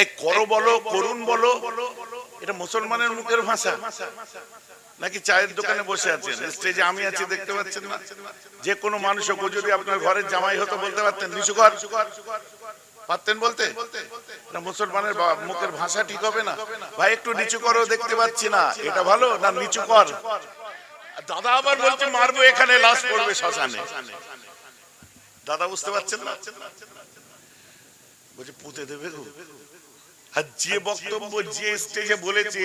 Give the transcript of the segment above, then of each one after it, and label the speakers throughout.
Speaker 1: এই করো বলো করুন বলো। এটা মুসলমানের মুখের ভাষা। নাকি চায়ের দোকানে বসে আছেন? স্টেজে আমি আছি দেখতে পাচ্ছেন না। যে কোনো মানুষ হোক, যদি আপনার ঘরের জামাই হতো বলতে পারতেন নিচু কর পারতেন বলতে? না মুসলমানের মুখের ভাষা ঠিক হবে না। ভাই একটু নিচু করো দেখতে পাচ্ছি না। এটা ভালো না। নিচু কর? দাদা আবার বলছে মারবো এখানে লাশ পড়বে শ্মশানে। দাদা বুঝতে পারছেন না? বলছে পুঁতে দেবে গো আর যে বক্তব্য যে স্টেজে বলেছে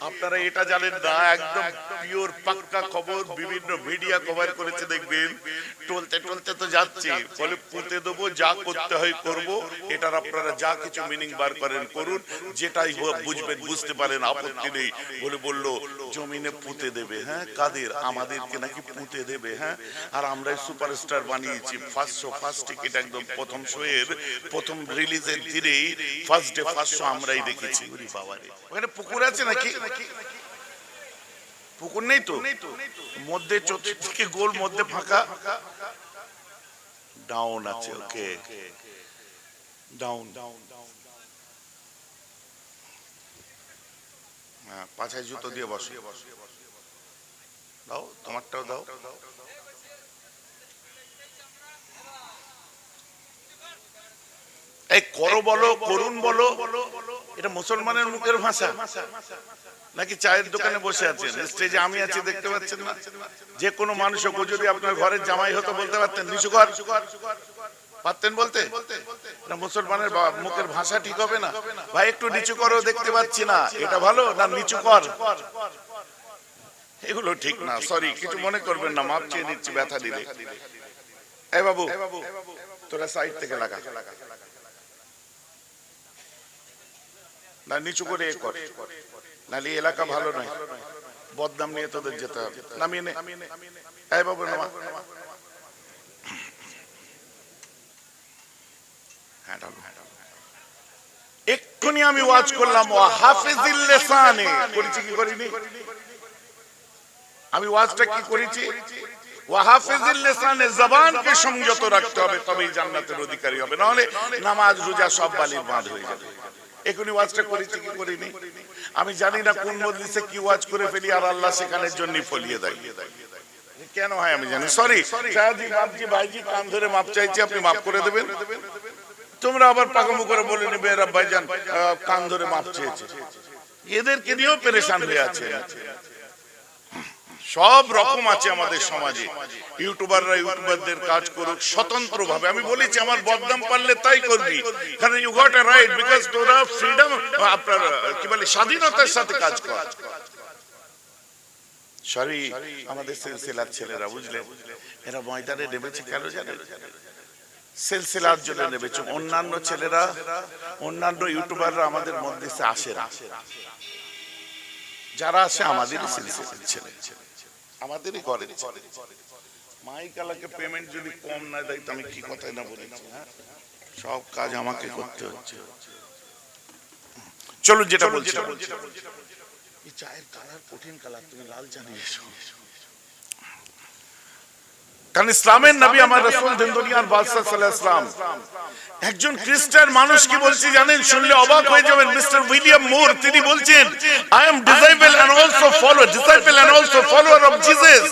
Speaker 1: আপনারা এটা জানেন না একদম পিওর পাক্কা খবর বিভিন্ন মিডিয়া কভার করেছে দেখবেন। টলতে টলতে তো যাচ্ছে বলে পুঁতে দেবো যা করতে হয় করব। এটার আপনারা যা কিছু মিনিং বার করেন করুন যেটাই বুঝবেন বুঝতে পারেন আপত্তি নেই বলে বলল জমিনে পুঁতে দেবে হ্যাঁ কাদের? আমাদেরকে নাকি পুঁতে দেবে হ্যাঁ? আর আমরাই সুপারস্টার বানিয়েছি ফার্স্ট শো ফার্স্ট টিকিট একদম প্রথম শো এর প্রথম রিলিজের দিনেই ফার্স্ট ডে ফার্স্ট শো আমরাই দেখেছি ওখানে পুকুর আছে নাকি পুকুর নেই তো মধ্যে চতুর্দিকে গোল মধ্যে ফাঁকা ডাউন আছে ওকে ডাউন হ্যাঁ পাছায় জুতো দিয়ে বসে। দাও, তোমারটাও দাও। এই করো বলো করুন বলো। এটা মুসলমানের মুখের ভাষা। নাকি চায়ের দোকানে বসে আছেন? স্টেজে আমি আছি দেখতে পাচ্ছেন না। যে কোনো মানুষ হোক, ও যদি আপনার ঘরের জামাই হতো বলতে পারতেন নিচু কর পারতেন বলতে? না মুসলমানের মুখের ভাষা ঠিক হবে না। ভাই একটু নিচু করো দেখতে পাচ্ছি না। এটা ভালো না নিচু কর এগুলো ঠিক না সরি কিছু মনে করবেন না মাপ চেয়ে নিচ্ছি ব্যথা দিলে। এই বাবু তোরা সাইড থেকে লাগা। না, নিচু করে এ কর। নালে এলাকা ভালো নয়। বদনাম নিয়ে তোদের যেতে হবে। নামিয়ে এই বাবু, নামা। হ্যাঁ। এক্ষুনি আমি ওয়াজ করলাম করেছি কি করিনি? আমি ওয়াজটা কি করেছি? জবানকে সংযত রাখতে হবে, তবেই জান্নাতের অধিকারী হবে। নাহলে নামাজ, রোজা সব বালির বাঁধ হয়ে যাবে। এখনই ওয়াজটা করেছি কি করিনি। আমি জানি না কোন মজলিসে কি ওয়াজ করে ফেলি, আর আল্লাহ সেখানের জন্য ফলিয়ে দেয়। কেন হয় আমি জানি সরি সরি বাপজি ভাইজি কান ধরে মাপ চাইছি, আপনি মাপ করে দেবেন। তোমরা আবার পাকামু করে বলে নেবে, এরা ভাইজান কান ধরে মাপ চেয়েছে। এদেরকে নিয়েও পেরেশান হয়ে আছে সব রকম আছে আমাদের সমাজে। ইউটিউবাররা ইউটিউবারদের কাজ করুক স্বতন্ত্র ভাবে আমি বলেছি আমার বদনাম পারলে তাই করবি। কারণ you got a right because তোরা ফ্রিডম আপনার কি বলে স্বাধীনতার সাথে কাজ কর। সরি আমাদের সিলসিলার ছেলেরা বুঝলে? এরা ময়দানে নেমেছে কেন জানে সিলসিলার জন্য নেমেছে। অন্যান্য ছেলেরা অন্যান্য ইউটিউবাররা আমাদের মধ্যে আসে না। যারা আসে আমাদেরই সিলসিলার ছেলে। আমাদেরই ঘরে মাইকালাকে পেমেন্ট যদি কম না দেয় তো আমি কি কথাই না বলেছি হ্যাঁ? সব কাজ আমাকে করতে হচ্ছে। চলো যেটা বলছি। এই চায়ের কালার কঠিন কালার তুমি লাল জানিয়েছো এসো। কারণ ইসলামের নবী আমার রসুল দিন দুনিয়ার বাদশাহ ইসলাম একজন খ্রিস্টান মানুষ কি বলছে জানেন? শুনলে অবাক হয়ে যাবেন মিস্টার উইলিয়াম মুর তিনি বলছেন I am disciple and also follow disciple and also follower of Jesus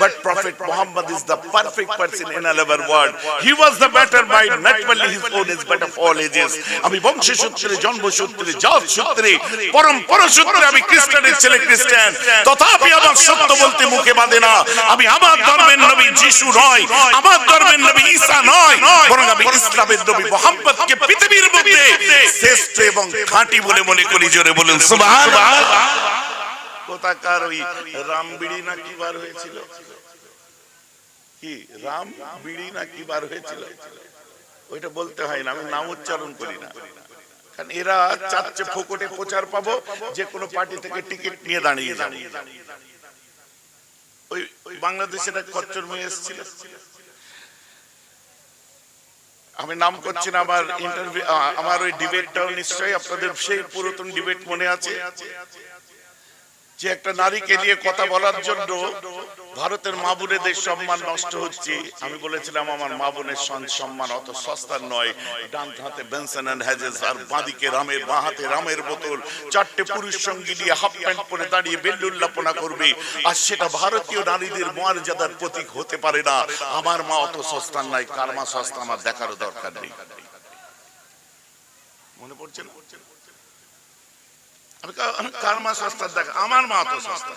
Speaker 1: but prophet Muhammad is the perfect person in all our world he was the better by not only his own is but of all ages আমি বংশসূত্রে জন্মসূত্রে জাত সূত্রে পরম্পরা সূত্রে আমি খ্রিস্টানের ছেলে খ্রিস্টান। তথাপি আমার সত্য বলতে মুখে বাঁধে না। আমি আমার ধর্মের নবী যিশু নয়, আমার ধর্মের নবী ঈসা নয়, বরং আমি ইসলামের নবী পৃথিবীর মধ্যে শ্রেষ্ঠ এবং খাঁটি বলে মনে করি, জোরে সুবহানাল্লাহ কোথাকার ওই রাম বিড়ি না কি বার হয়েছিল? কি রাম বিড়ি না কি বার হয়েছিল? ওইটা বলতে হয় না, আমি নাম উচ্চারণ করি না। কারণ এরা চাচ্ছে ফোকটে প্রচার পাবো, যে কোনো পার্টি থেকে টিকিট নিয়ে দাঁড়িয়ে যাবে। ওই বাংলাদেশের এক কচ্চর মেয়ে এসেছিল। আমি নাম করছি না, আমার ইন্টারভিউ আমার ওই ডিবেটটাও নিশ্চয়ই আপনাদের সেই পুরাতন ডিবেট মনে আছে। যে একটা নারীকে নিয়ে কথা বলার জন্য ভারতের মা বোনেদের সম্মান নষ্ট হচ্ছে। আমি বলেছিলাম, আমার মা বোনের সম্মান অত সস্তার নয়। ডান হাতে বেনসন এন্ড হ্যাজেস আর বাঁদিকে রামের, বাঁ হাতে রামের বোতল। চারটে পুরুষ সঙ্গী নিয়ে হাফ প্যান্ট পরে দাঁড়িয়ে বেল্লুল্লাপনা করবে। আর সেটা ভারতীয় নারীদের মর্যাদার প্রতীক হতে পারে না। আমার মা অত সস্তার নয়, কার মা সস্তা আমার দেখারও দরকার নেই। মনে পড়ছে না? আমি কার মা সস্তার দেখা? আমার মা তো সস্তা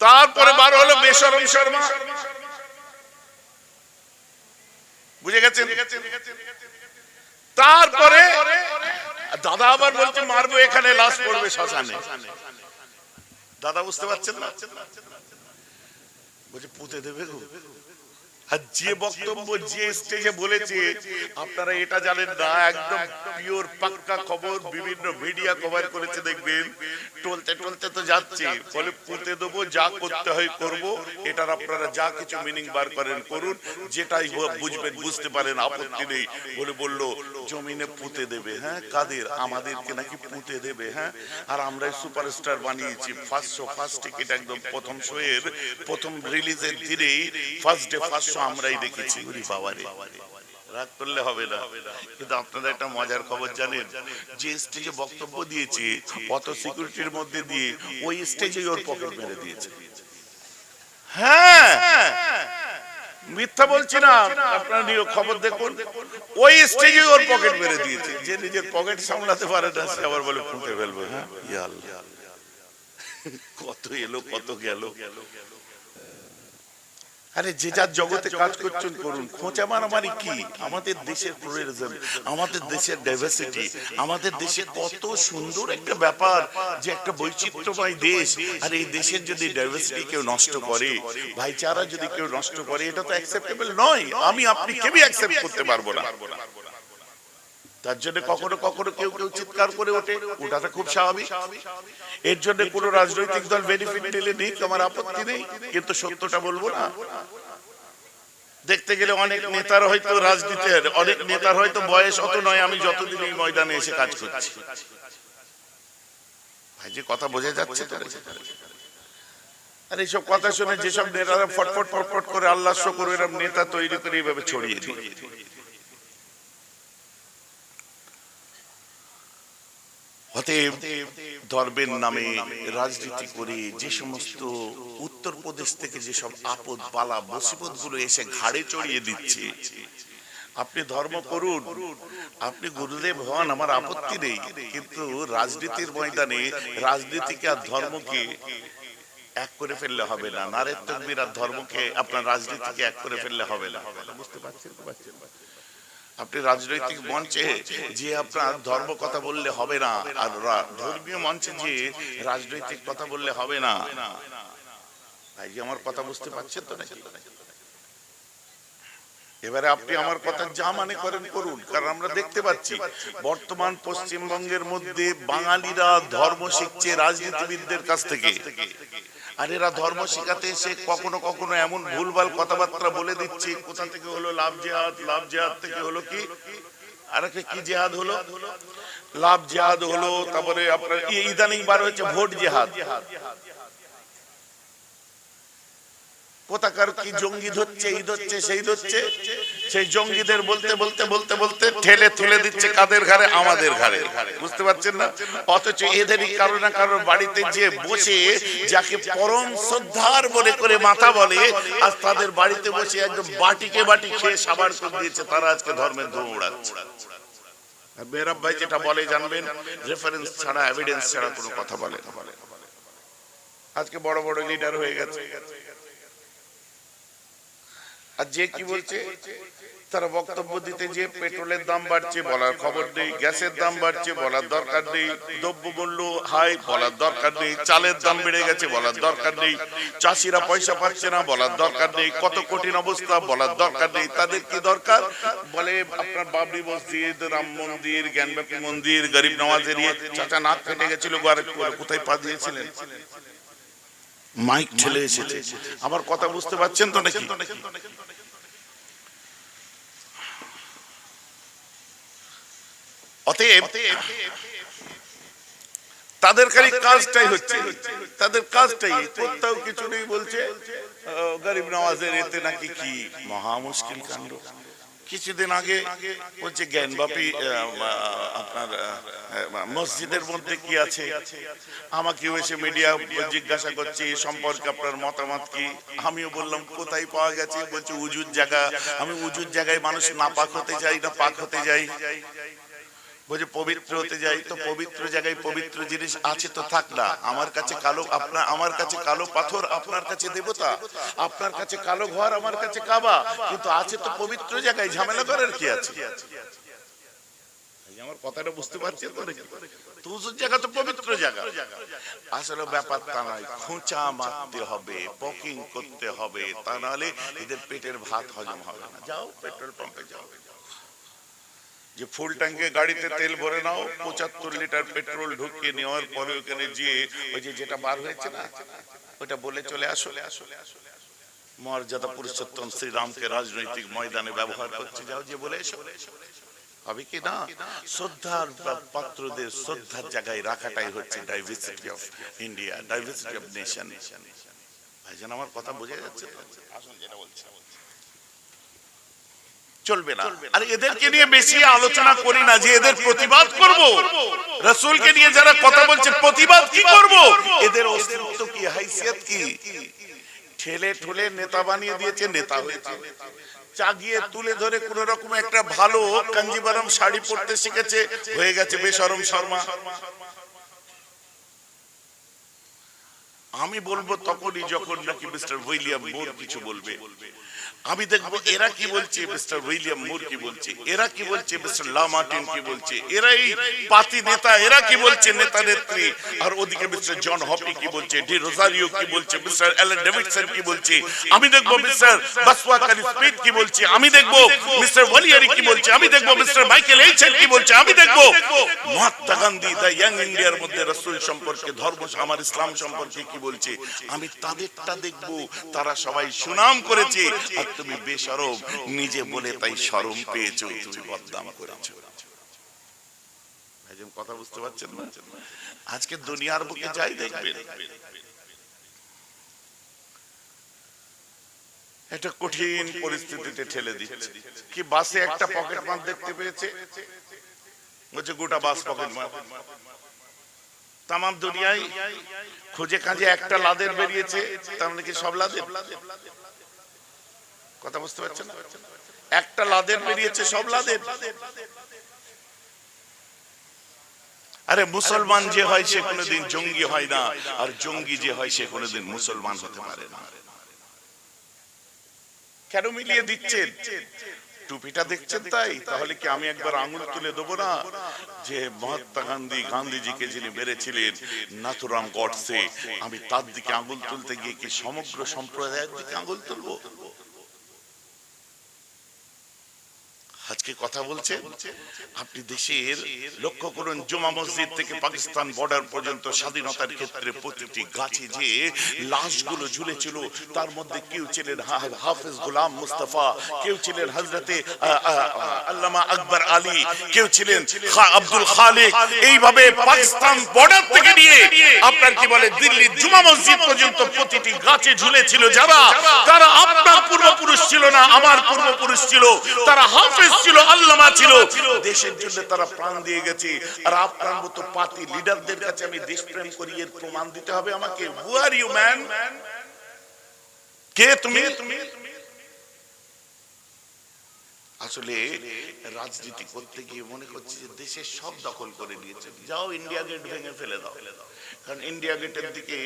Speaker 1: তারপরে বার হলো বেসরম শর্মা বুঝে গেছেন? তারপরে দাদা আবার বলছে, মারবো এখানে, লাশ পড়বে শ্মশানে। দাদা বুঝতে পারছেন না? বলছে, পুঁতে দেবে যে বক্তব্য যে স্টেজে বলেছে, আপনারা এটা জানেন না, একদম পিওর পাক্কা খবর, বিভিন্ন মিডিয়া কভার করেছে, দেখবেন। টলতে টলতে তো যাচ্ছে, বলে পুঁতে দেবো, যা করতে হয় করব, এটার আপনারা যা কিছু মিনিং বার করেন, করুন, যেটাই বুঝবেন, বুঝতে পারেন, আপত্তি নেই, বলে বলল, জমিনে পুঁতে দেবে হ্যাঁ কাদের? আমাদেরকে নাকি পুঁতে দেবে হ্যাঁ? আর আমরাই সুপারস্টার বানিয়েছি ফার্স্ট শো ফার্স্ট টিকিট একদম প্রথম শো এর, প্রথম রিলিজের দিনেই ফার্স্ট ডে ফার্স্ট আমরাই দেখেছি ওরে বাবারে। রাগ করলে হবে না। কিন্তু আপনারা একটা মজার খবর জানেন, যে স্টেজে বক্তব্য দিয়েছে অত সিকিউরিটির মধ্যে দিয়ে, ওই স্টেজে ওর পকেট মেরে দিয়েছে। হ্যাঁ! মিথ্যা বলছি না, আপনারা খবর দেখুন। ওই স্টেজে ওর পকেট মেরে দিয়েছে। যে নিজের পকেট সামলাতে পারে না, সে আবার বলে ফুটে ফেলবে। হ্যাঁ? কত এলো, কত গেল। আরে যে যার জগতে কাজ করছেন করুন, খোঁচা মারামারি কি? আমাদের দেশের প্লুরালিজম আমাদের দেশের ডাইভার্সিটি আমাদের দেশে কত সুন্দর একটা ব্যাপার যে একটা বৈচিত্র্যময় দেশ। আর এই দেশের যদি ডাইভার্সিটি কেউ নষ্ট করে, ভাইচারা যদি কেউ নষ্ট করে, এটা তো অ্যাকসেপ্টেবল নয়। আমি, আপনি কেবি অ্যাকসেপ্ট করতে পারব না। তার জন্য কখনো কখনো কেউ কেউ চিৎকার করে ওঠে। ওটাটা খুব স্বাভাবিক। এর জন্য কোনো রাজনৈতিক দল বেনিফিট নিলে নেই আমার আপত্তি নেই। কিন্তু সত্যটা বলব না। দেখতে গেলে অনেক নেতার হয়তো রাজনীতির অনেক নেতার হয়তো বয়স অত নয় আমি যতদিন এই ময়দানে এসে কাজ করছি। ভাই যে কথা বোঝা যাচ্ছে আর এইসব কথা শুনে যেসব নেতারা ফটফট ফটফট করে আল্লাহ করে এরকম নেতা তৈরি করে এইভাবে ছড়িয়ে দিয়ে অতএব ধর্মের নামে রাজনীতি করে যে সমস্ত উত্তরপ্রদেশ থেকে যেসব আপদ বালা মুসিবতগুলো এসে ঘাড়ে চড়িয়ে দিচ্ছে, আপনি ধর্ম করুন। আপনি গুরুদেব হন, আমার আপত্তি নেই। কিন্তু রাজনীতির ময়দানে রাজনীতিকে আর ধর্মকে এক করে ফেললে হবে না। নারের তকবির আর ধর্মকে আপনার রাজনীতিকে এক করে ফেললে হবে না। বুঝতে পারছেন? আপনি রাজনৈতিক মঞ্চে যে আপনার ধর্ম কথা বললে হবে না, আর ধর্মীয় মঞ্চে যে রাজনৈতিক কথা বললে হবে না। ভাই আমার কথা বুঝতে পারছেন তো নাকি? এবারে আপনি আমার কথা যা মানে করেন করুন। কারণ আমরা দেখতে পাচ্ছি বর্তমান পশ্চিমবঙ্গের মধ্যে বাঙালিরা ধর্ম শিখছে রাজনীতিবিদদের কাছ থেকে। আর এরা ধর্ম শিখাতে এসে কখনো কখনো এমন ভুলভাল কথাবার্তা বলে দিচ্ছে কোথা থেকে হলো লাভ জেহাদ লাভ জেহাদ থেকে হলো কি? আর একটা কি জেহাদ হলো? লাভ জেহাদ হলো তারপরে আপনার ইদানিং বার হচ্ছে ভোট জেহাদ। কোথাকার কি জঙ্গি ধরছে ঈদ হচ্ছে সেই ধরছে? সেই জঙ্গিদের বলতে বলতে বলতে বলতে ঠেলে তুলে দিচ্ছে কাদের ঘরে আমাদের ঘরে বুঝতে পারছেন না? অথচ এদেরই কারও না কারোর বাড়িতে যে বসে, যাকে পরম শ্রদ্ধার মনে করে মাথা বলে আজ তাদের বাড়িতে বসে একদম বাটিকে বাটি খেয়ে সাবার করে দিয়েছে, তারা আজকে ধর্মের দৌড়াচ্ছে আর মেহরাব ভাই যেটা বলে জানবেন রেফারেন্স ছাড়া এভিডেন্স ছাড়া কোনো কথা বলে আজকে বড় বড় লিডার হয়ে গেছে। আর যে কি বলছে তারা বক্তব্য দিতে যে পেট্রোলের দাম বাড়ছে বলার খবর নেই গ্যাসের দাম বাড়ছে বলার দরকার নেই দ্রব্য মূল্য হাই বলার দরকার নেই চালের দাম বেড়ে গেছে বলার দরকার নেই চাষিরা পয়সা পাচ্ছে না বলার দরকার নেই কত কঠিন অবস্থা বলার দরকার নেই তাদের কি দরকার? বলে আপনার বাবরি মসজিদ রাম মন্দির জ্ঞানব্যাপী মন্দির গরিব নওয়াজের ইয়ে চাচা নাক ফেটে গেছিল কোথায় পা দিয়েছিলেন? মাইক ঠেলে এসেছে। আমার কথা বুঝতে পারছেন তো নাকি? অতএব তাদের খালি কাজটাই হচ্ছে। তাদের কাজটাই, কোথাও কিছু নেই বলছে। গরিব নওয়াজের এতে নাকি কি? মহা মুশকিল কাণ্ড। কিছুদিন আগে বলছে জ্ঞানবাপী আপনার মসজিদের মধ্যে কি আছে? আমাকেও এসে মিডিয়া জিজ্ঞাসা করছে সম্পর্কে আপনার মতামত কি? আমিও বললাম, কোথায় পাওয়া গেছে? বলছে, উজুর জায়গা। আমি উজুর জায়গায় মানুষ না পাক হতে যাই না পাক হতে যাই বলছে পবিত্র হতে যাই তো পবিত্র জায়গায় পবিত্র জিনিস আছে তো থাক না। আমার কাছে কালো আপনার আমার কাছে কালো পাথর আপনার কাছে দেবতা। আপনার কাছে কালো ঘর আমার কাছে কাবা। কিন্তু আছে তো পবিত্র জায়গায় ঝামেলা করার কি আছে? আমার কথাটা বুঝতে পারছেন তো নাকি? তো উজুর জায়গা তো পবিত্র জায়গা। আসলে ব্যাপার তা নয় খোঁচা মারতে হবে পকিং করতে হবে তা নাহলে এদের পেটের ভাত হজম হবে না। যাও পেট্রোল পাম্পে যাও। যে ফুল ট্যাঙ্কে গাড়িতে তেল ভরে নাও, পঁচাত্তর লিটার পেট্রোল ঢুকিয়ে নেওয়ার পরে ওখানে যে ওই যে যেটা বার হয়েছে না ওটা বলে চলে আসলে আসলে মর্যাদা পুরুষোত্তম শ্রীরামকে রাজনৈতিক ময়দানে ব্যবহার করছে, যাও যে বলে এসো। হবে কি না? শ্রদ্ধার পাত্রদের শ্রদ্ধার জায়গায় রাখাটাই হচ্ছে diversity of India diversity of nation ভাইজান, আমার কথা বোঝা যাচ্ছে আসুন, যেটা চলবে না। আর এদেরকে নিয়ে বেশি আলোচনা করি না যে এদের প্রতিবাদ করব। রসুলকে নিয়ে যারা কথা বলছে প্রতিবাদ কি করব। এদের অস্তিত্ব কি? হাইসিয়ত কি? ঠেলে ঠুলে নেতা বানিয়ে দিয়েছে নেতা হয়েছে। চাগিয়ে তুলে ধরে কোন রকম একটা ভালো কাঞ্জিবারম শাড়ি পরতে শিখেছে হয়ে গেছে বেশরম শর্মা। আমি বলব তখনই যখন নাকি মিস্টার উইলিয়াম মোর কিছু বলবে আমি দেখব এরা কি বলছে মিস্টার উইলিয়াম মুর কি বলছে এরা কি বলছে মিস্টার লা মার্টিন কি বলছে এরাই পাতি নেতা এরা কি বলছে নেতা নেত্রী আর ওদিকে মিস্টার জন হপি কি বলছে ডি রোজারিও কি বলছে মিস্টার অ্যালেন ডেভিডসন কি বলছে আমি দেখব মিস্টার বাসওয়া কারি স্মিথ কি বলছে আমি দেখব মিস্টার ওয়ালিয়ারি কি বলছে আমি দেখব মিস্টার মাইকেল এইচেন কি বলছে আমি দেখব মহাত্মা গান্ধী দ্য ইয়াং ইন্ডিয়ার মধ্যে রসুল সম্পর্কে ধর্ম আমার ইসলাম সম্পর্কে কি বলছে আমি তাদেরটা দেখব। তারা সবাই সুনাম করেছে। আর তুমি বেশরম নিজে বলে তাই শরম পেয়েছ তুমি বদনাম করেছ। কথা বুঝতে পারছেন না? আজকে দুনিয়ার বুকে যাই দেখবেন। একটা কঠিন পরিস্থিতিতে ঠেলে দিচ্ছে। কি বাসে একটা পকেট মার দেখতে পেয়েছে? বলছে গোটা বাস পকেট মার তাম দুনিয়ায় খুঁজে খাঁজে একটা লাদের বেরিয়েছে, তার মানে কি সব লাদের? কথা বুঝতে পারছেন একটা লাদের বেরিয়েছে, সব লাদের? আরে মুসলমান যে হয় সে কোনোদিন জঙ্গি হয় না, আর জঙ্গি যে হয় সে কোনোদিন মুসলমান হতে পারে না। কেন মিলিয়ে দিচ্ছেন? টুপিটা দেখছেন তাই? তাহলে কি আমি একবার আঙুল তুলে দেবো না? যে মহাত্মা গান্ধী, গান্ধীজিকে যিনি মেরেছিলেন, নাথুরাম গডসে, আমি তার দিকে আঙুল তুলতে গিয়ে কি সমগ্র সম্প্রদায়ের দিকে আঙুল তুলবো? আজকে কথা বলছে আপনি দেশের লক্ষ্য করুন জুমা মসজিদ থেকে পাকিস্তান বর্ডার পর্যন্ত স্বাধীনতার ক্ষেত্রে প্রতিটি গাছে যে লাশগুলো ঝুলেছিল তার মধ্যে কেউ ছিলেন হাফেজ গোলাম মুস্তাফা কেউ ছিলেন হজরতে আল্লামা আকবর আলী কেউ ছিলেন আব্দুল খালেক। এইভাবে পাকিস্তান বর্ডার থেকে নিয়ে আপনার কি বলে দিল্লির জুমা মসজিদ পর্যন্ত প্রতিটি গাছে ঝুলেছিল যারা তারা আপনার পূর্বপুরুষ ছিল না আমার পূর্বপুরুষ ছিল। তারা হাফেজ ছিল আল্লামা ছিল। দেশের জন্য তারা প্রাণ দিয়ে গেছে। আর আপনার মতো পার্টি লিডারদের কাছে আমি দেশপ্রেম করি এর প্রমাণ দিতে হবে আমাকে। হু আর ইউ ম্যান কে তুমি? আসলে রাজনীতি করতে গিয়ে মনে করছি যে দেশের সব দখল করে নিয়েছে। যাও ইন্ডিয়া গেট ভেঙে ফেলে দাও। কারণ ইন্ডিয়া গেটের দিকে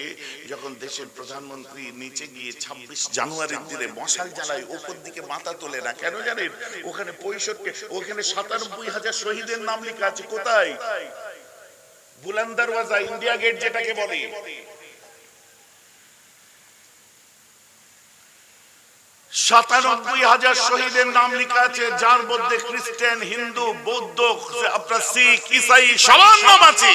Speaker 1: যখন দেশের প্রধানমন্ত্রী নিচে গিয়ে ছাব্বিশ জানুয়ারির দিনে মশাল জ্বালায়, ওপর দিকে মাথা তোলে না। কেন জানেন? ওখানে পঁয়ষট্টি, ওখানে সাতানব্বই হাজার শহীদের নাম লেখা আছে। কোথায়? বুলন্দারওয়াজা ইন্ডিয়া গেট যেটাকে বলে। সাতানব্বই হাজার শহীদের নাম লেখা আছে, যার মধ্যে খ্রিস্টান, হিন্দু, বৌদ্ধ আপনার শিখ, ইসাই, সবার নাম আছে।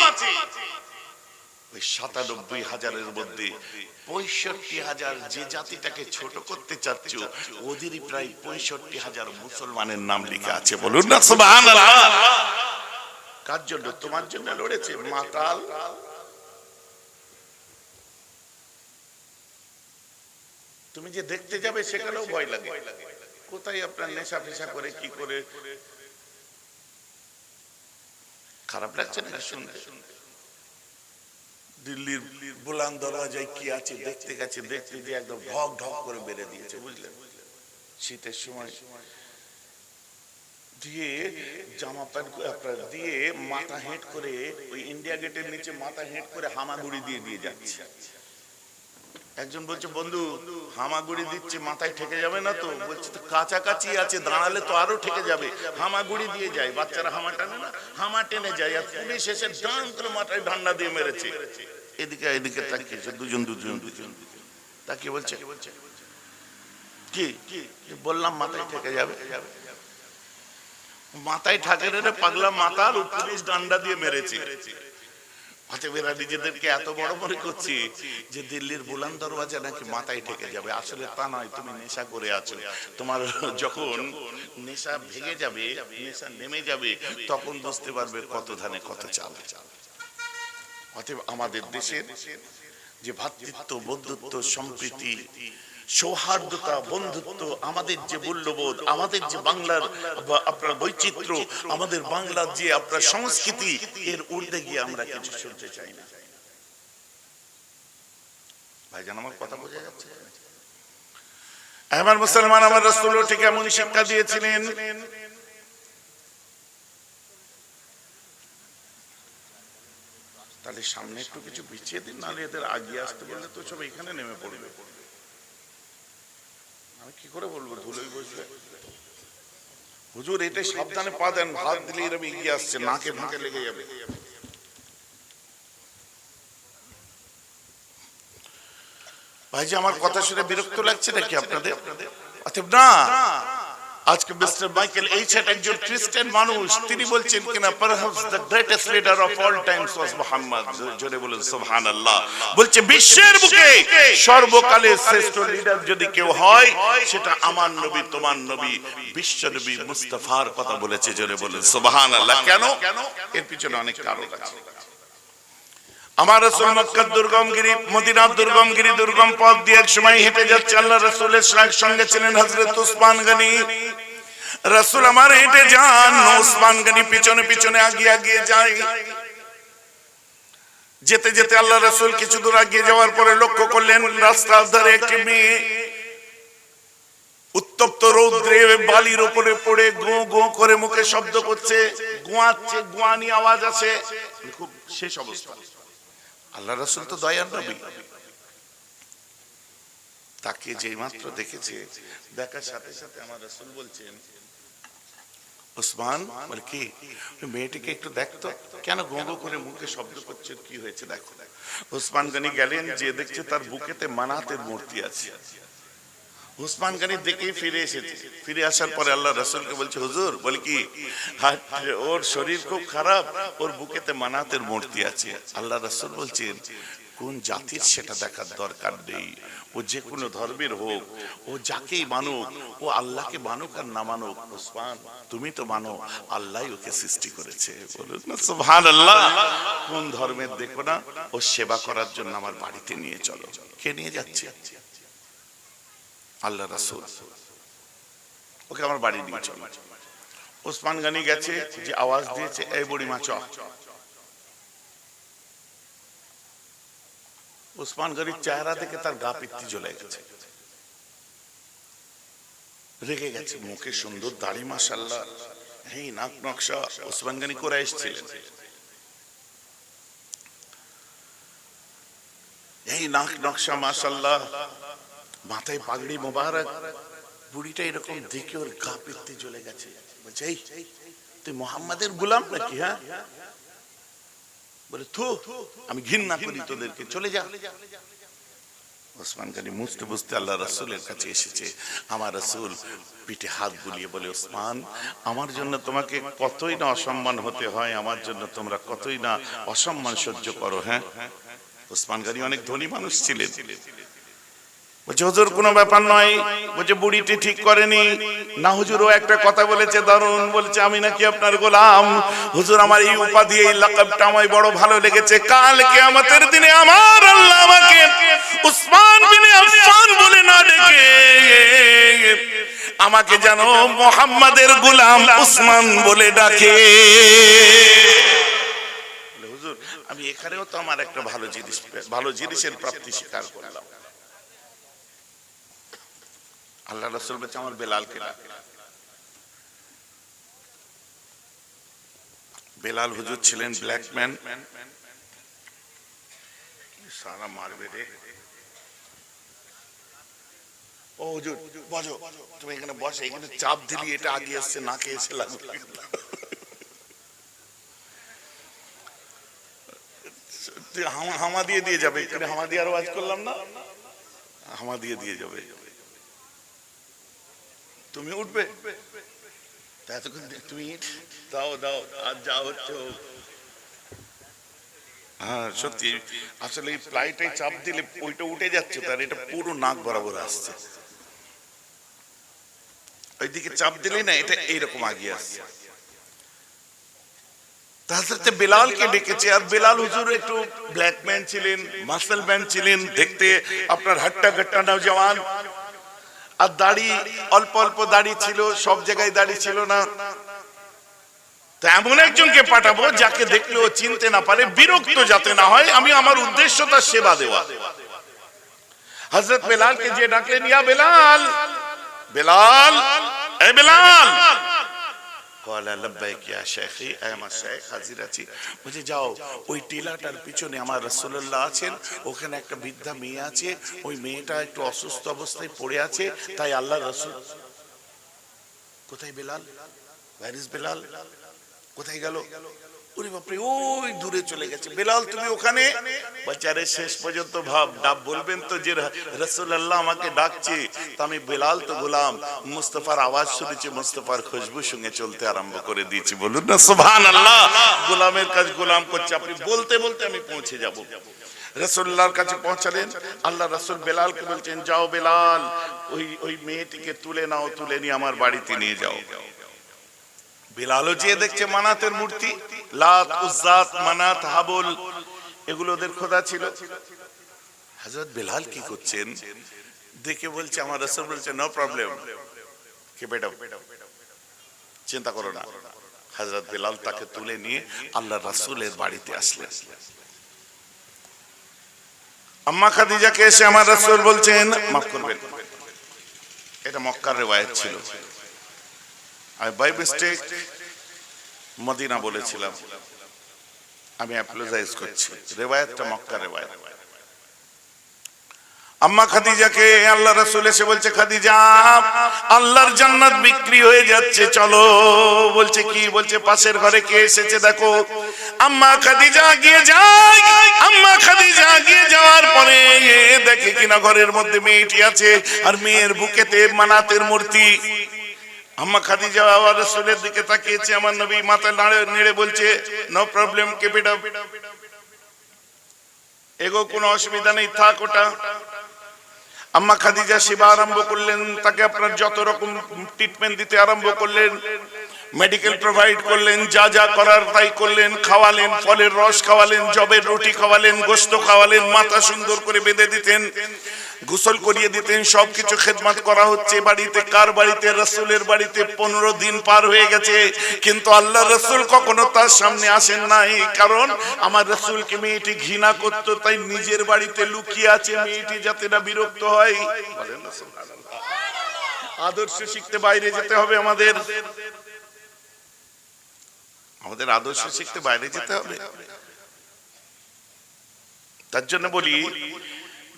Speaker 1: সাতানব্বই হাজারের মধ্যে পঁয়ষট্টি হাজার যে জাতিটাকে ছোট করতে চাচ্ছ, ওদেরই প্রায় পঁয়ষট্টি হাজার মুসলমানের নাম লেখা আছে। বলুন না কার জন্য? তোমার জন্য লড়েছে মাতাল তুমি যে দেখতে যাবে সেখানেও ভয় লাগে। কোথায় আপনার নেশা ফেশা করে, কি করে? খারাপ লাগছে না শুনতে? দিল্লির বুলান দরওয়াজায় কি আছে দেখতে গেছে, দেখতে যে একদম ঢক ঢক করে বেড়ে দিয়েছে, বুঝলেন? শীতের সময় দিয়ে জামা প্যান্ট আপনার দিয়ে মাথা হেঁট করে ওই ইন্ডিয়া গেটের নিচে মাথা হেঁট করে হামাগুড়ি দিয়ে দিয়ে যাচ্ছে। একজন বলছে, বন্ধু, হামাগুড়ি দিচ্ছে, মাথায় ঠেকে যাবে না তো? বলছে, তো কাছাকাছি আছে, দাঁড়ালে তো আরও ঠেকে যাবে। হামাগুড়ি দিয়ে যায়, বাচ্চারা হামা টানে না, হামা টেনে যায়, আর পুলিশ এসে ডান করে মাথায় ঠান্ডা দিয়ে মেরেছে। এদিকে এদিকে তাকিয়েছে দুজন দুজন দুজন। তাকিয়ে বলছে, কি বললাম, মাথায় ঠেকে যাবে? মাথায় ঠাকে পাগলা মাথার পুলিশ ডান্ডা দিয়ে মেরেছে। এরা নিজেদেরকে এত বড় মনে যে দিল্লির বুলান দরওয়াজা নাকি মাথায় ঠেকে যাবে। আসলে তা নয়, তুমি নেশা করে আছো। তোমার যখন নেশা ভেঙে যাবে, নেশা নেমে যাবে, তখন বুঝতে পারবে কত ধানে কত চাল। অতএব আমাদের দেশের যে ভ্রাতৃত্ব বন্ধুত্ব, সম্প্রীতি সৌহার্দ্যতা, বন্ধুত্ব, আমাদের যে মূল্যবোধ, আমাদের যে বাংলার আপনার বৈচিত্র্য, আমাদের বাংলার যে আপনার সংস্কৃতি, এর ঊর্ধ্বে গিয়ে আমরা কিছু শুনতে চাই না। ভাইজান, আমার কথা বোঝা যাচ্ছে? আমার মুসলমান আমার রসুল ঠিক এমন শিক্ষা দিয়েছিলেন। তাহলে সামনে একটু কিছু বিছিয়ে দিন, নাহলে এদের আগিয়ে আসতে বললে তো সব এখানে নেমে পড়বে। আমি কি করে বলব ধুলোই বসবে। হুজুর, এটা সাবধানে পা দেন ভাত দিলে এরকম এগিয়ে আসছে, নাকে ফাঁকে লেগে যাবে। ভাই যে আমার কথা শুনে বিরক্ত লাগছে নাকি আপনাদের? অতএব না। আজকে মিস্টার মাইকেল এইচেট একজন খ্রিস্টান মানুষ, তিনি বলছেন কিনা perhaps the greatest leader of all times was Muhammad জোরে বলেন, সুবহানাল্লাহ। বলছে, বিশ্বের বুকে সর্বকালের শ্রেষ্ঠ লিডার যদি কেউ হয়, সেটা আমার নবী, তোমার নবী, বিশ্ব নবী মুস্তাফার কথা বলেছে, জোরে বলেন, সুবহানাল্লাহ। কেন? এর পিছনে অনেক কারণ আছে। আমার রসুল মক্কার দুর্গমগিরি মদিনার দুর্গমগিরি দুর্গম পথ দিয়ে এক সময় হেঁটে যাচ্ছে আল্লাহ রসুলের সঙ্গে ছিলেন হজরত উসমান গনি। রসুল আমার হেঁটে যান উসমান গনি পিছনে পিছনে আগিয়ে আগিয়ে যায়। যেতে যেতে আল্লাহ রসুল কিছু দূর আগিয়ে যাওয়ার পরে লক্ষ্য করলেন, রাস্তার ধারে একটি মেয়ে উত্তপ্ত রৌদ্রে বালির উপরে পড়ে গো গো করে মুখে শব্দ করছে, গোয়াচ্ছে, গোয়ানি আওয়াজ আছে। খুব শেষ অবস্থা। আল্লাহ রসুল তো দয়ার নবী। তাকে যেই মাত্র দেখেছে, দেখার সাথে সাথে আমার রসুল বলছেন ওসমান বলে, কি? মেয়েটিকে একটু দেখতো? কেন গঙ্গ করে মুখে শব্দ করছে? কি হয়েছে? দেখো। ওসমান গানি গেলেন যে দেখছে তার বুকেতে মানাতের মূর্তি আছে। উসমান গানি দেখেই ফিরে এসেছে। ফিরে আসার পরে আল্লাহ রসুলকে বলছে, হুজুর, বলে কি? ওর শরীর খুব খারাপ, ওর বুকেতে মানাতের মূর্তি আছে। আল্লাহ রসুল বলছেন কোন জাতির সেটা দেখার দরকার নেই। ও যে কোনো ধর্মের হোক ও যাকেই মানুক ও আল্লাহকে মানুক আর না মানুক। উসমান তুমি তো মানো আল্লাহ ওকে সৃষ্টি করেছে। বলুন না সুবহানাল্লাহ। কোন ধর্মের দেখো না ও সেবা করার জন্য আমার বাড়িতে নিয়ে চলো। কে নিয়ে যাচ্ছে? আল্লাহ রাসূল। ওকে আমার বাড়ি নিয়ে চলো। ওসমান গানি গেছে যে আওয়াজ দিয়েছে এই বুড়ি মা চ ওসমান গানির চেহারা দেখে তার গা পিত্তি জ্বলে গেছে। রেগে গেছে, মুখে সুন্দর দাড়ি মাশাল্লাহ এই নাক নকশা ওসমান গানি করে এসেছিলেন এই নাক নকশা মাশাল্লাহ মাথায় পাগড়ি মোবারক, বুড়িটা এরকম দেখে ওর গা পিত্তে জ্বলে গেছে। বলছে তুই মোহাম্মদের গুলাম নাকি হ্যাঁ? বলে, থু, আমি ঘৃণা করি তোদেরকে, চলে যা। ওসমান গানি মুছতে বুঝতে আল্লাহ রসুলের কাছে এসেছে। আমার রাসূল পিঠে হাত বুলিয়ে বলে, ওসমান, আমার জন্য তোমাকে কতই না অসম্মান হতে হয়, আমার জন্য তোমরা কতই না অসম্মান সহ্য করো হ্যাঁ? ওসমান গানি অনেক ধনী মানুষ ছিলেন। বলছে, হুজুর, কোনো ব্যাপার নয়। বলছে, বুড়িটি ঠিক করেনি। না, হুজুর, ও একটা কথা বলেছে। দারুণ বলছে, আমি নাকি আপনার গোলাম। হুজুর, আমার এই উপাধি, এই লাকাবটা আমায় বড় ভালো লেগেছে। কাল কিয়ামতের দিনে আমার আল্লাহ আমাকে উসমান বিন আফফান বলে না ডেকে, আমাকে যেন মোহাম্মদের গোলাম উসমান বলে ডাকে। হুজুর, আমি এখানেও তো আমার একটা ভালো জিনিস, ভালো জিনিসের প্রাপ্তি স্বীকার করলাম। আল্লাহ রসুল বলছে আমার বেলালকে ডাক। বেলাল হুজুর ছিলেন ব্ল্যাকম্যান সারা মারবে রে ও হুজুর বসো তুমি এখানে বসে এখানে চাপ দিলি এটা আগে আসছে নাকে এসে লাগবে তুই হামা- হামা দিয়ে দিয়ে যাবে এখানে হামা দিয়ে আরও আজ করলাম না হামা দিয়ে দিয়ে যাবে তুমি উঠবে? এতক্ষণ তুমি দাও দাও আর যা হচ্ছে হ্যাঁ সত্যি। আসলে এই প্লাইটাই চাপ দিলে ওইটা উঠে যাচ্ছে তার এটা পুরো নাক বরাবর আসছে। ওইদিকে চাপ দিলে না এটা এইরকম আগিয়ে আসছে। তাহলে বেলালকে ডেকেছে আর বেলাল হুজুর একটু ব্ল্যাক ম্যান ছিলেন মাসেল ম্যান ছিলেন দেখতে আপনার হাট্টা ঘাট্টা নওজওয়ান আর দাড়ি অল্প অল্প দাড়ি ছিল, সব জায়গায় দাড়ি ছিল না। এমন একজনকে পাঠাবো যাকে দেখলে ও চিনতে না পারে, বিরক্ত যাতে না হয়, আমি আমার উদ্দেশ্য তার সেবা দেওয়া। হজরত বেলালকে যে ডাকলেন ইয়া বেলাল বেলাল, এ বেলাল কলা লব্বাইক ইয়া শেখি আমার শেখ হাজির আছি। বলছে, যাও, ওই টিলাটার পিছনে আমার রাসূলুল্লাহ আছেন, ওখানে একটা বৃদ্ধা মেয়ে আছে, ওই মেয়েটা একটু অসুস্থ অবস্থায় পড়ে আছে, তাই আল্লাহ রাসূল কোথায় বেলাল? ভ্যারিস বেলাল? কোথায় গেল? ওই দূরে চলে গেছে। বেলাল, তুমি ওখানে? শেষ পর্যন্ত ভাব, ডাব বলবেন তো যে আমাকে ডাকছে। আমি বেলাল তো গোলাম। মুস্তফার আওয়াজ মুস্তফার খুশবু সঙ্গে চলতে আরম্ভ করে দিয়েছি। বলুন না আল্লাহ গোলামের কাজ গোলাম করছে। আপনি বলতে বলতে আমি পৌঁছে যাব। রসুল্লাহর কাছে পৌঁছালেন। আল্লাহ রসুল বেলালকে বলছেন, যাও বেলাল, ওই ওই মেয়েটিকে তুলে নাও, তুলে নিয়ে আমার বাড়িতে নিয়ে যাও। বেলালও যে দেখছে মানাতের মূর্তি। লাত উজ্জাত মানাত হাবল, এগুলো খোদা ছিল। হযরত বেলাল কি করছেন? দেখে বলছে, আমার রাসূল বলছে নো প্রবলেম কে বেটা চিন্তা করো না। হযরত বেলাল তাকে তুলে নিয়ে আল্লাহ রাসূলের বাড়িতে আসলেন। আম্মা খাদিজাকে এসে আমার রাসূল বলছেন, মাফ করবেন। এটা মক্কার রেওয়ায়েত ছিল। আমি বাই মিস্টেক মদিনা বলেছিলাম। আমি অ্যাপোলোজাইজ করছি। রেওয়ায়াতটা মক্কা রেওয়ায়াত। আম্মা খাদিজাকে আল্লাহ রাসূল এসে বলছে, খাদিজা, আল্লাহর জান্নাত বিক্রি হয়ে যাচ্ছে, চলো। বলছে, কি? বলছে, পাশের ঘরে কে এসেছে দেখো। আম্মা খাদিজা গিয়ে যায়। আম্মা খাদিজা গিয়ে যাওয়ার পরে দেখে কিনা ঘরের মধ্যে মেয়েটি আছে, আর মেয়ের বুকেতে মানাতের মূর্তি। আম্মা খাদিজা আবার রাসূলের দিকে তাকিয়েছে, আমার নবী মাথা নাড়ে নেড়ে বলছে no problem keep it up এগো, কোনো অসুবিধা নেই, থাক ওটা। আম্মা খাদিজা সেবা আরম্ভ করলেন, তাকে আপনার যত রকম ট্রিটমেন্ট দিতে আরম্ভ করলেন মেডিকেল প্রোভাইড করলেন, যা যা করার তাই করলেন, খাওয়ালেন, ফলের রস খাওয়ালেন জবের রুটি খাওয়ালেন, গোস্ত খাওয়ালেন, মাথা সুন্দর করে বেঁধে দিতেন। গোসল করিয়ে দিতেন, সবকিছু খেদমত করা হচ্ছে। বাড়িতে কার বাড়িতে? রসুলের বাড়িতে পনেরো দিন পার হয়ে গেছে। কিন্তু আল্লাহ রসুল কখনো তার সামনে আসেন নাই। কারণ আমার রসুলকে মেয়েটি ঘৃণা করতো, তাই নিজের বাড়িতে লুকিয়ে আছে মেয়েটি যাতে না বিরক্ত হয়। আদর্শ শিখতে বাইরে যেতে হবে আমাদের। আমাদের আদর্শ শিখতে বাইরে যেতে হবে। তার জন্য বলি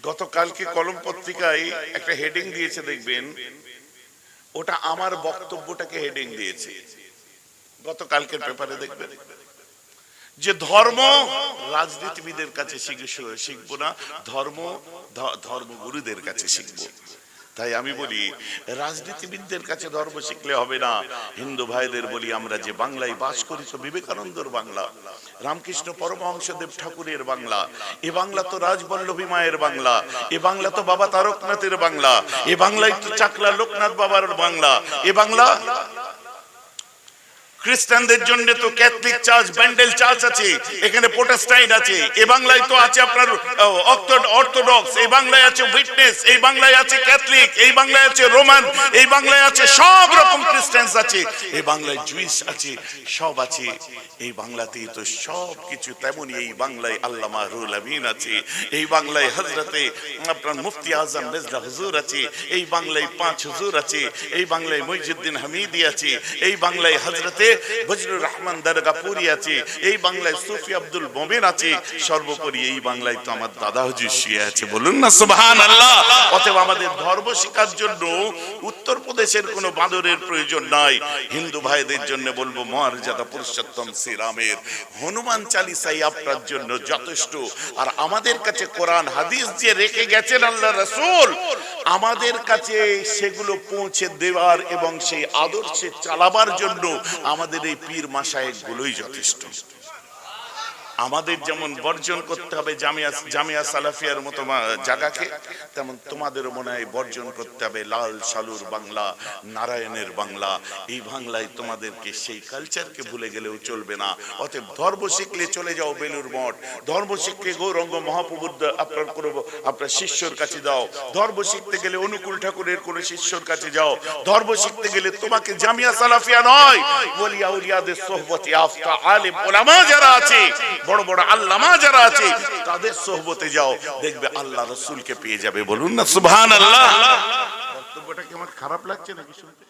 Speaker 1: গতকালকে কলম পত্রিকায় একটা হেডিং দিয়েছে, দেখবেন। ওটা আমার বক্তব্যটাকে হেডিং দিয়েছে। গতকালকের পেপারে দেখবেন। যে ধর্ম রাজনীতিবিদের কাছে শিখব না, ধর্ম ধর্মগুরুদের কাছে শিখব। তাই আমি বলি, রাজনীতিবিদদের কাছে ধর্ম শিখলে হবে না। হিন্দু ভাইদের বলি, আমরা যে বাংলায় বাস করি তো বিবেকানন্দর বাংলা। রামকৃষ্ণ পরমহংসদেব ঠাকুরের বাংলা। এ বাংলা তো রাজবল্লভী মায়ের বাংলা। এ বাংলা তো বাবা তারকনাথের বাংলা। এ বাংলায় তো চাকলা লোকনাথ বাবার বাংলা। এ বাংলা খ্রিস্টানদের জন্য তো ক্যাথলিক চার্চ ব্যান্ডেল চার্চ আছে, এখানে প্রোটেস্টাইন আছে, এ বাংলায় তো আছে আপনার অর্থোডক্স এই বাংলায় আছে উইটনেস এই বাংলায় আছে ক্যাথলিক এই বাংলায় আছে রোমান এই বাংলায় আছে সব রকম খ্রিস্টানস আছে এই বাংলায় জুইস আছে, সব আছে, এই বাংলাতেই তো সব কিছু তেমনই, এই বাংলায় আল্লামা রুল আমিন আছে, এই বাংলায় হজরতে আপনার মুফতি আজম রেজা হুজুর আছে, এই বাংলায় পাঁচ হুজুর আছে, এই বাংলায় মইজুদ্দিন হামিদি আছে, এই বাংলায় হজরতে বজরুর রহমান দরগাপুরি আছে, এই বাংলায় সুফি আব্দুল মোমেন আছে, সর্বোপরি এই বাংলায় তো আমার দাদা হুজুর শুয়ে আছে, বলুন না সুবহান আল্লাহ অতএব আমাদের ধর্ম শিকার জন্য উত্তরপ্রদেশের কোনো বাঁদরের প্রয়োজন নাই। হিন্দু ভাইদের জন্য বলব, মহারজাদা পুরুষোত্তম শ্রীরামের হনুমান চালিসাই আপনার জন্য যথেষ্ট। আর আমাদের কাছে কোরআন, হাদিস যে রেখে গেছেন আল্লাহ রসুল, আমাদের কাছে সেগুলো পৌঁছে দেওয়ার এবং সেই আদর্শে চালাবার জন্য আমাদের এই পীর মাসায় গুলোই যথেষ্ট। আমাদের যেমন বর্জন করতে হবে জামিয়া জামিয়া সালাফিয়ার মতো জায়গাকে, তেমন তোমাদেরও মনে হয় বর্জন করতে হবে লাল সালুর বাংলা, নারায়ণের বাংলা। এই বাংলায় তোমাদেরকে সেই কালচারকে ভুলে গেলেও চলবে না। অতএব ধর্ম শিখলে চলে যাও বেলুর মঠ। ধর্ম শিখলে গৌরঙ্গ মহাপ্রভুর আপনার কোনো আপনার শিষ্যর কাছে যাও। ধর্ম শিখতে গেলে অনুকূল ঠাকুরের কোনো শিষ্যর কাছে যাও। ধর্ম শিখতে গেলে তোমাকে জামিয়া সালাফিয়া নয়। বলিয়া উলিয়াদের সোহবতে আফতা আলেম ওলামা যারা আছে বড় বড় আল্লামা যারা আছে, তাদের সোহবতে যাও, দেখবে আল্লাহ রসুলকে পেয়ে যাবে। বলুন না সুবহান আল্লাহ বক্তব্যটা কি আমার খারাপ লাগছে নাকি শুনতে?